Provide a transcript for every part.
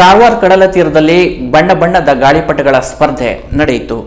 ಕಾರವಾರ ಕಡಲ ತೀರದಲ್ಲಿ ಬಣ್ಣ ಬಣ್ಣದ ಗಾಳಿಪಟಗಳ ಸ್ಪರ್ಧೆ ನಡೆಯಿತು.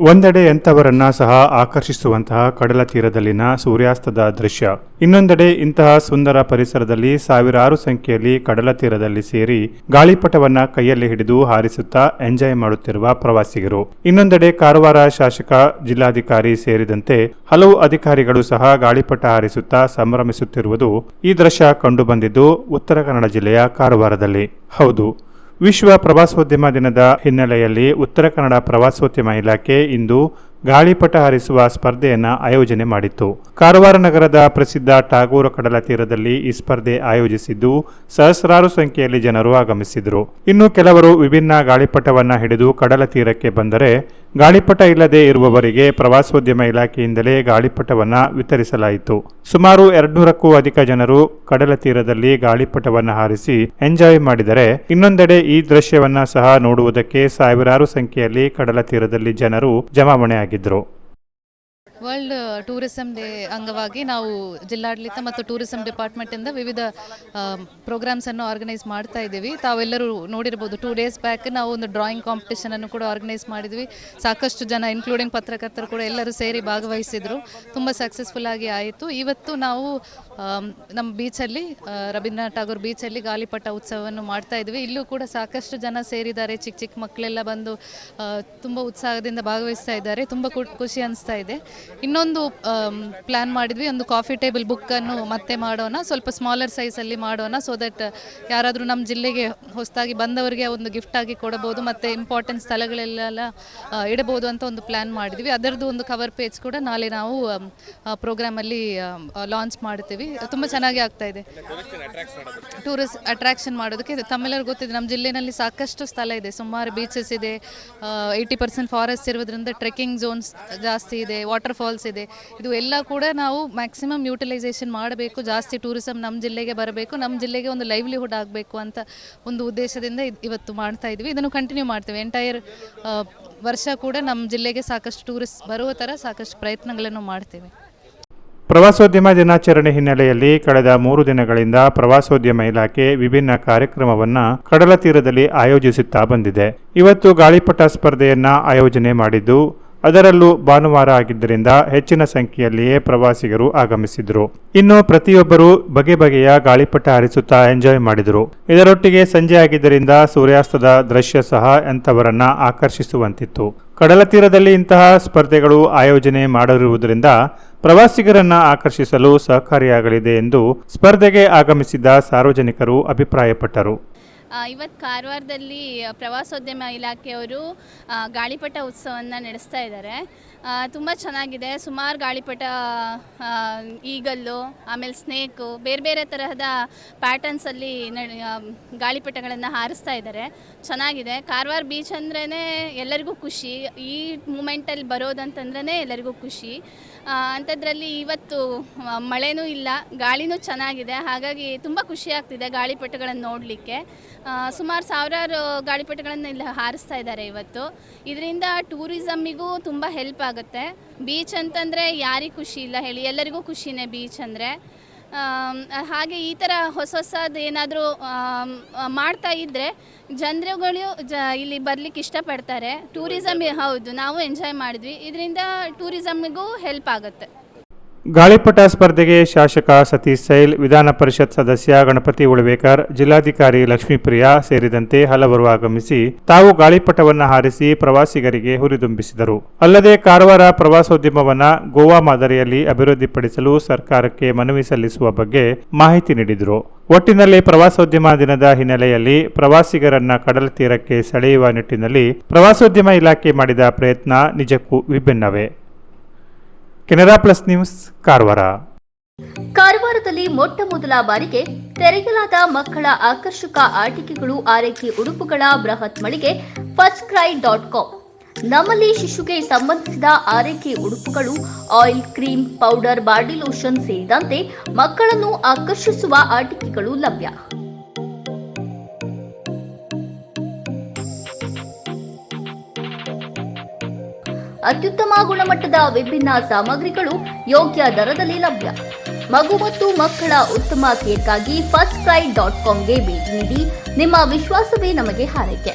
ಒಂದೆಡೆ ಎಂಥವರನ್ನ ಸಹ ಆಕರ್ಷಿಸುವಂತಹ ಕಡಲ ತೀರದಲ್ಲಿನ ಸೂರ್ಯಾಸ್ತದ ದೃಶ್ಯ. ಇನ್ನೊಂದೆಡೆ ಇಂತಹ ಸುಂದರ ಪರಿಸರದಲ್ಲಿ ಸಾವಿರಾರು ಸಂಖ್ಯೆಯಲ್ಲಿ ಕಡಲ ತೀರದಲ್ಲಿ ಸೇರಿ ಗಾಳಿಪಟವನ್ನ ಕೈಯಲ್ಲಿ ಹಿಡಿದು ಹಾರಿಸುತ್ತಾ ಎಂಜಾಯ್ ಮಾಡುತ್ತಿರುವ ಪ್ರವಾಸಿಗರು. ಇನ್ನೊಂದೆಡೆ ಕಾರವಾರ ಶಾಸಕ, ಜಿಲ್ಲಾಧಿಕಾರಿ ಸೇರಿದಂತೆ ಹಲವು ಅಧಿಕಾರಿಗಳು ಸಹ ಗಾಳಿಪಟ ಹಾರಿಸುತ್ತಾ ಸಂಭ್ರಮಿಸುತ್ತಿರುವುದು ಈ ದೃಶ್ಯ ಕಂಡುಬಂದಿದ್ದು ಉತ್ತರ ಕನ್ನಡ ಜಿಲ್ಲೆಯ ಕಾರವಾರದಲ್ಲಿ. ಹೌದು. ವಿಶ್ವ ಪ್ರವಾಸೋದ್ಯಮ ದಿನದ ಹಿನ್ನೆಲೆಯಲ್ಲಿ ಉತ್ತರ ಕನ್ನಡ ಪ್ರವಾಸೋದ್ಯಮ ಇಲಾಖೆ ಇಂದು ಗಾಳಿಪಟ ಹಾರಿಸುವ ಸ್ಪರ್ಧೆಯನ್ನು ಆಯೋಜನೆ ಮಾಡಿತ್ತು. ಕಾರವಾರ ನಗರದ ಪ್ರಸಿದ್ಧ ಟಾಗೂರು ಕಡಲ ತೀರದಲ್ಲಿ ಈ ಸ್ಪರ್ಧೆ ಆಯೋಜಿಸಿದ್ದು, ಸಹಸ್ರಾರು ಸಂಖ್ಯೆಯಲ್ಲಿ ಜನರು ಆಗಮಿಸಿದರು. ಇನ್ನು ಕೆಲವರು ವಿಭಿನ್ನ ಗಾಳಿಪಟವನ್ನು ಹಿಡಿದು ಕಡಲ ತೀರಕ್ಕೆ ಬಂದರೆ ಗಾಳಿಪಟ ಇಲ್ಲದೆ ಇರುವವರಿಗೆ ಪ್ರವಾಸೋದ್ಯಮ ಇಲಾಖೆಯಿಂದಲೇ ಗಾಳಿಪಟವನ್ನು ವಿತರಿಸಲಾಯಿತು. ಸುಮಾರು ಎರಡ್ನೂರಕ್ಕೂ ಅಧಿಕ ಜನರು ಕಡಲ ತೀರದಲ್ಲಿ ಗಾಳಿಪಟವನ್ನು ಹಾರಿಸಿ ಎಂಜಾಯ್ ಮಾಡಿದರೆ ಇನ್ನೊಂದೆಡೆ ಈ ದೃಶ್ಯವನ್ನ ಸಹ ನೋಡುವುದಕ್ಕೆ ಸಾವಿರಾರು ಸಂಖ್ಯೆಯಲ್ಲಿ ಕಡಲ ತೀರದಲ್ಲಿ ಜನರು ಜಮಾವಣೆಯಾಗಿದ್ದರು ವರ್ಲ್ಡ್ ಟೂರಿಸಂ ಡೇ ಅಂಗವಾಗಿ ನಾವು ಜಿಲ್ಲಾಡಳಿತ ಮತ್ತು ಟೂರಿಸಂ ಡಿಪಾರ್ಟ್ಮೆಂಟಿಂದ ವಿವಿಧ ಪ್ರೋಗ್ರಾಮ್ಸನ್ನು ಆರ್ಗನೈಸ್ ಮಾಡ್ತಾ ಇದ್ದೀವಿ. ತಾವೆಲ್ಲರೂ ನೋಡಿರ್ಬೋದು ಟೂ ಡೇಸ್ ಬ್ಯಾಕ್ ನಾವು ಒಂದು ಡ್ರಾಯಿಂಗ್ ಕಾಂಪಿಟೇಷನನ್ನು ಕೂಡ ಆರ್ಗನೈಸ್ ಮಾಡಿದ್ವಿ. ಸಾಕಷ್ಟು ಜನ ಇನ್ಕ್ಲೂಡಿಂಗ್ ಪತ್ರಕರ್ತರು ಕೂಡ ಎಲ್ಲರೂ ಸೇರಿ ಭಾಗವಹಿಸಿದ್ರು. ತುಂಬ ಸಕ್ಸಸ್ಫುಲ್ ಆಗಿ ಆಯಿತು. ಇವತ್ತು ನಾವು ನಮ್ಮ ಬೀಚಲ್ಲಿ ರವೀಂದ್ರನಾಥ ಟಾಗೂರ್ ಬೀಚಲ್ಲಿ ಗಾಲಿಪಟ ಉತ್ಸವವನ್ನು ಮಾಡ್ತಾ ಇದ್ವಿ ಇಲ್ಲೂ ಕೂಡ ಸಾಕಷ್ಟು ಜನ ಸೇರಿದ್ದಾರೆ. ಚಿಕ್ಕ ಚಿಕ್ಕ ಮಕ್ಕಳೆಲ್ಲ ಬಂದು ತುಂಬ ಉತ್ಸಾಹದಿಂದ ಭಾಗವಹಿಸ್ತಾ ಇದ್ದಾರೆ. ತುಂಬ ಖುಷಿ ಅನಿಸ್ತಾ ಇದೆ. ಇನ್ನೊಂದು ಪ್ಲ್ಯಾನ್ ಮಾಡಿದ್ವಿ. ಒಂದು ಕಾಫಿ ಟೇಬಲ್ ಬುಕ್ಕನ್ನು ಮತ್ತೆ ಮಾಡೋಣ. ಸ್ವಲ್ಪ ಸ್ಮಾಲರ್ ಸೈಜಲ್ಲಿ ಮಾಡೋಣ ಸೊ ದಟ್ ಯಾರಾದರೂ ನಮ್ಮ ಜಿಲ್ಲೆಗೆ ಹೊಸದಾಗಿ ಬಂದವರಿಗೆ ಒಂದು ಗಿಫ್ಟ್ ಆಗಿ ಕೊಡಬಹುದು ಮತ್ತೆ ಇಂಪಾರ್ಟೆಂಟ್ ಸ್ಥಳಗಳಲ್ಲೆಲ್ಲ ಇಡಬಹುದು ಅಂತ ಒಂದು ಪ್ಲ್ಯಾನ್ ಮಾಡಿದ್ವಿ. ಅದರದ್ದು ಒಂದು ಕವರ್ ಪೇಜ್ ಕೂಡ ನಾಳೆ ನಾವು ಪ್ರೋಗ್ರಾಮಲ್ಲಿ ಲಾಂಚ್ ಮಾಡ್ತೀವಿ. ತುಂಬ ಚೆನ್ನಾಗಿ ಆಗ್ತಾ ಇದೆ. ಟೂರಿಸ್ಟ್ ಅಟ್ರಾಕ್ಷನ್ ಮಾಡೋದಕ್ಕೆ ತಮ್ಮೆಲ್ಲರಿಗೂ ಗೊತ್ತಿದೆ. ನಮ್ಮ ಜಿಲ್ಲೆಯಲ್ಲಿ ಸಾಕಷ್ಟು ಸ್ಥಳ ಇದೆ. ಸುಮಾರು ಬೀಚಸ್ ಇದೆ. ಏಯ್ಟಿ ಪರ್ಸೆಂಟ್ ಫಾರೆಸ್ಟ್ ಇರೋದ್ರಿಂದ ಟ್ರೆಕ್ಕಿಂಗ್ ಝೋನ್ಸ್ ಜಾಸ್ತಿ ಇದೆ. ವಾಟರ್ ಫಾಲ್ಸ್ ಇದೆ. ಇದು ಎಲ್ಲ ಕೂಡ ನಾವು ಮ್ಯಾಕ್ಸಿಮಮ್ ಯೂಟಿಲೈಸೇಷನ್ ಮಾಡಬೇಕು. ಜಾಸ್ತಿ ಟೂರಿಸಂ ನಮ್ಮ ಜಿಲ್ಲೆಗೆ ಬರಬೇಕು. ನಮ್ಮ ಜಿಲ್ಲೆಗೆ ಒಂದು ಲೈವ್ಲಿಹುಡ್ ಆಗಬೇಕು ಅಂತ ಒಂದು ಉದ್ದೇಶದಿಂದ ಇವತ್ತು ಮಾಡ್ತಾ ಇದ್ವಿ. ಇದನ್ನು ಕಂಟಿನ್ಯೂ ಮಾಡ್ತೀವಿ. ಎಂಟೈರ್ ವರ್ಷ ಕೂಡ ನಮ್ಮ ಜಿಲ್ಲೆಗೆ ಸಾಕಷ್ಟು ಟೂರಿಸ್ಟ್ ಬರುವ ಥರ ಸಾಕಷ್ಟು ಪ್ರಯತ್ನಗಳನ್ನು ಮಾಡ್ತೇವೆ. ಪ್ರವಾಸೋದ್ಯಮ ದಿನಾಚರಣೆ ಹಿನ್ನೆಲೆಯಲ್ಲಿ ಕಳೆದ ಮೂರು ದಿನಗಳಿಂದ ಪ್ರವಾಸೋದ್ಯಮ ಇಲಾಖೆ ವಿಭಿನ್ನ ಕಾರ್ಯಕ್ರಮವನ್ನ ಕಡಲ ತೀರದಲ್ಲಿ ಆಯೋಜಿಸುತ್ತಾ ಬಂದಿದೆ. ಇವತ್ತು ಗಾಳಿಪಟ ಸ್ಪರ್ಧೆಯನ್ನ ಆಯೋಜನೆ ಮಾಡಿದ್ದು ಅದರಲ್ಲೂ ಭಾನುವಾರ ಆಗಿದ್ದರಿಂದ ಹೆಚ್ಚಿನ ಸಂಖ್ಯೆಯಲ್ಲಿಯೇ ಪ್ರವಾಸಿಗರು ಆಗಮಿಸಿದ್ರು. ಇನ್ನು ಪ್ರತಿಯೊಬ್ಬರು ಬಗೆ ಬಗೆಯ ಗಾಳಿಪಟ ಹರಿಸುತ್ತಾ ಎಂಜಾಯ್ ಮಾಡಿದರು. ಇದರೊಟ್ಟಿಗೆ ಸಂಜೆ ಆಗಿದ್ದರಿಂದ ಸೂರ್ಯಾಸ್ತದ ದೃಶ್ಯ ಸಹ ಎಂಥವರನ್ನ ಆಕರ್ಷಿಸುವಂತಿತ್ತು. ಕಡಲ ತೀರದಲ್ಲಿ ಇಂತಹ ಸ್ಪರ್ಧೆಗಳು ಆಯೋಜನೆ ಮಾಡಿರುವುದರಿಂದ ಪ್ರವಾಸಿಗರನ್ನ ಆಕರ್ಷಿಸಲು ಸಹಕಾರಿಯಾಗಲಿದೆ ಎಂದು ಸ್ಪರ್ಧೆಗೆ ಆಗಮಿಸಿದ್ದ ಸಾರ್ವಜನಿಕರು ಅಭಿಪ್ರಾಯಪಟ್ಟರು. ಇವತ್ತು ಕಾರವಾರದಲ್ಲಿ ಪ್ರವಾಸೋದ್ಯಮ ಇಲಾಖೆಯವರು ಗಾಳಿಪಟ ಉತ್ಸವವನ್ನು ನಡೆಸ್ತಾ ಇದ್ದಾರೆ ತುಂಬ ಚೆನ್ನಾಗಿದೆ. ಸುಮಾರು ಗಾಳಿಪಟ ಈಗಲ್ಲು ಆಮೇಲೆ ಸ್ನೇಕು, ಬೇರೆ ಬೇರೆ ತರಹದ ಪ್ಯಾಟರ್ನ್ಸಲ್ಲಿ ಗಾಳಿಪಟಗಳನ್ನು ಹಾರಿಸ್ತಾ ಇದ್ದಾರೆ ಚೆನ್ನಾಗಿದೆ. ಕಾರವಾರ ಬೀಚ್ ಅಂದ್ರೇ ಎಲ್ಲರಿಗೂ ಖುಷಿ. ಈ ಮೂಮೆಂಟಲ್ಲಿ ಬರೋದಂತಂದ್ರೇ ಎಲ್ಲರಿಗೂ ಖುಷಿ. ಅಂಥದ್ರಲ್ಲಿ ಇವತ್ತು ಮಳೆನೂ ಇಲ್ಲ, ಗಾಳಿನೂ ಚೆನ್ನಾಗಿದೆ. ಹಾಗಾಗಿ ತುಂಬ ಖುಷಿ ಆಗ್ತಿದೆ ಗಾಳಿಪಟಗಳನ್ನು ನೋಡಲಿಕ್ಕೆ. ಸುಮಾರು ಸಾವಿರಾರು ಗಾಳಿಪಟಗಳನ್ನು ಇಲ್ಲಿ ಹಾರಿಸ್ತಾ ಇದ್ದಾರೆ ಇವತ್ತು. ಇದರಿಂದ ಟೂರಿಸಮ್ಮಿಗೂ ತುಂಬ ಹೆಲ್ಪ್ ಆಗುತ್ತೆ. ಬೀಚ್ ಅಂತಂದರೆ ಯಾರಿಗೆ ಖುಷಿ ಇಲ್ಲ ಹೇಳಿ, ಎಲ್ಲರಿಗೂ ಖುಷಿನೇ ಬೀಚ್ ಅಂದರೆ. ಹಾಗೆ ಈ ಥರ ಹೊಸ ಹೊಸದು ಏನಾದರೂ ಮಾಡ್ತಾ ಇದ್ದರೆ ಜನರುಗಳು ಜ, ಇಲ್ಲಿ ಬರ್ಲಿಕ್ಕೆ ಇಷ್ಟಪಡ್ತಾರೆ. ಟೂರಿಸಮ್, ಹೌದು, ನಾವು ಎಂಜಾಯ್ ಮಾಡಿದ್ವಿ. ಇದರಿಂದ ಟೂರಿಸಮ್ಮಿಗೂ ಹೆಲ್ಪ್ ಆಗುತ್ತೆ. ಗಾಳಿಪಟ ಸ್ಪರ್ಧೆಗೆ ಶಾಸಕ ಸತೀಶ್ ಸೈಲ್, ವಿಧಾನ ಪರಿಷತ್ ಸದಸ್ಯ ಗಣಪತಿ ಉಳವೇಕರ್, ಜಿಲ್ಲಾಧಿಕಾರಿ ಲಕ್ಷ್ಮೀಪ್ರಿಯಾ ಸೇರಿದಂತೆ ಹಲವರು ಆಗಮಿಸಿ ತಾವು ಗಾಳಿಪಟವನ್ನು ಹಾರಿಸಿ ಪ್ರವಾಸಿಗರಿಗೆ ಹುರಿದುಂಬಿಸಿದರು. ಅಲ್ಲದೆ ಕಾರವಾರ ಪ್ರವಾಸೋದ್ಯಮವನ್ನ ಗೋವಾ ಮಾದರಿಯಲ್ಲಿ ಅಭಿವೃದ್ಧಿಪಡಿಸಲು ಸರ್ಕಾರಕ್ಕೆ ಮನವಿ ಸಲ್ಲಿಸುವ ಬಗ್ಗೆ ಮಾಹಿತಿ ನೀಡಿದರು. ಒಟ್ಟಿನಲ್ಲಿ ಪ್ರವಾಸೋದ್ಯಮ ದಿನದ ಹಿನ್ನೆಲೆಯಲ್ಲಿ ಪ್ರವಾಸಿಗರನ್ನ ಕಡಲ ತೀರಕ್ಕೆ ಸೆಳೆಯುವ ನಿಟ್ಟಿನಲ್ಲಿ ಪ್ರವಾಸೋದ್ಯಮ ಇಲಾಖೆ ಮಾಡಿದ ಪ್ರಯತ್ನ ನಿಜಕ್ಕೂ ವಿಭಿನ್ನವೇ. Canara plus news, Karwar. ಕಾರವಾರದಲ್ಲಿ ಮೊಟ್ಟ ಮೊದಲ ಬಾರಿಗೆ ತೆರೆಯಲಾದ ಮಕ್ಕಳ ಆಕರ್ಷಕ ಆಟಿಕೆಗಳು ಆರೈಕೆ ಉಡುಪುಗಳ ಬೃಹತ್ ಮಳಿಗೆ ಫಸ್ಟ್ ಕ್ರೈ ಡಾಟ್ ಕಾಮ್ ನಮ್ಮಲ್ಲಿ ಶಿಶುಗೆ ಸಂಬಂಧಿಸಿದ ಆರೈಕೆ ಉಡುಪುಗಳು oil cream powder body lotion ಸೇರಿದಂತೆ ಮಕ್ಕಳನ್ನು ಆಕರ್ಷಿಸುವ ಆಟಿಕೆಗಳು ಲಭ್ಯ. ಅತ್ಯುತ್ತಮ ಗುಣಮಟ್ಟದ ವಿಭಿನ್ನ ಸಾಮಗ್ರಿಗಳು ಯೋಗ್ಯ ದರದಲ್ಲಿ ಲಭ್ಯ. ಮಗು ಮತ್ತು ಮಕ್ಕಳ ಉತ್ತಮ ಕೇರ್ಗಾಗಿ ಫಸ್ಟ್ ಕ್ರೈ ಡಾಟ್ ಕಾಮ್ಗೆ ಭೇಟಿ ನೀಡಿ ನಿಮ್ಮ ವಿಶ್ವಾಸವೇ ನಮಗೆ ಹಾರೈಕೆ.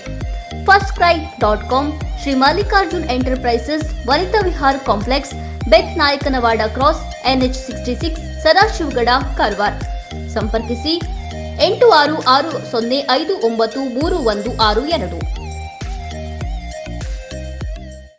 FirstCry dot com Shri Mallikarjun enterprises, Vanita Vihar complex ಬೆತ್ Nayakanawada cross, NH sixty six, Sadashivgad, Karwar. ಸಂಪರ್ಕಿಸಿ ಎಂಟು ಆರು ಆರು ಸೊನ್ನೆ ಐದು ಒಂಬತ್ತು ಮೂರು ಒಂದು ಆರು ಎರಡು.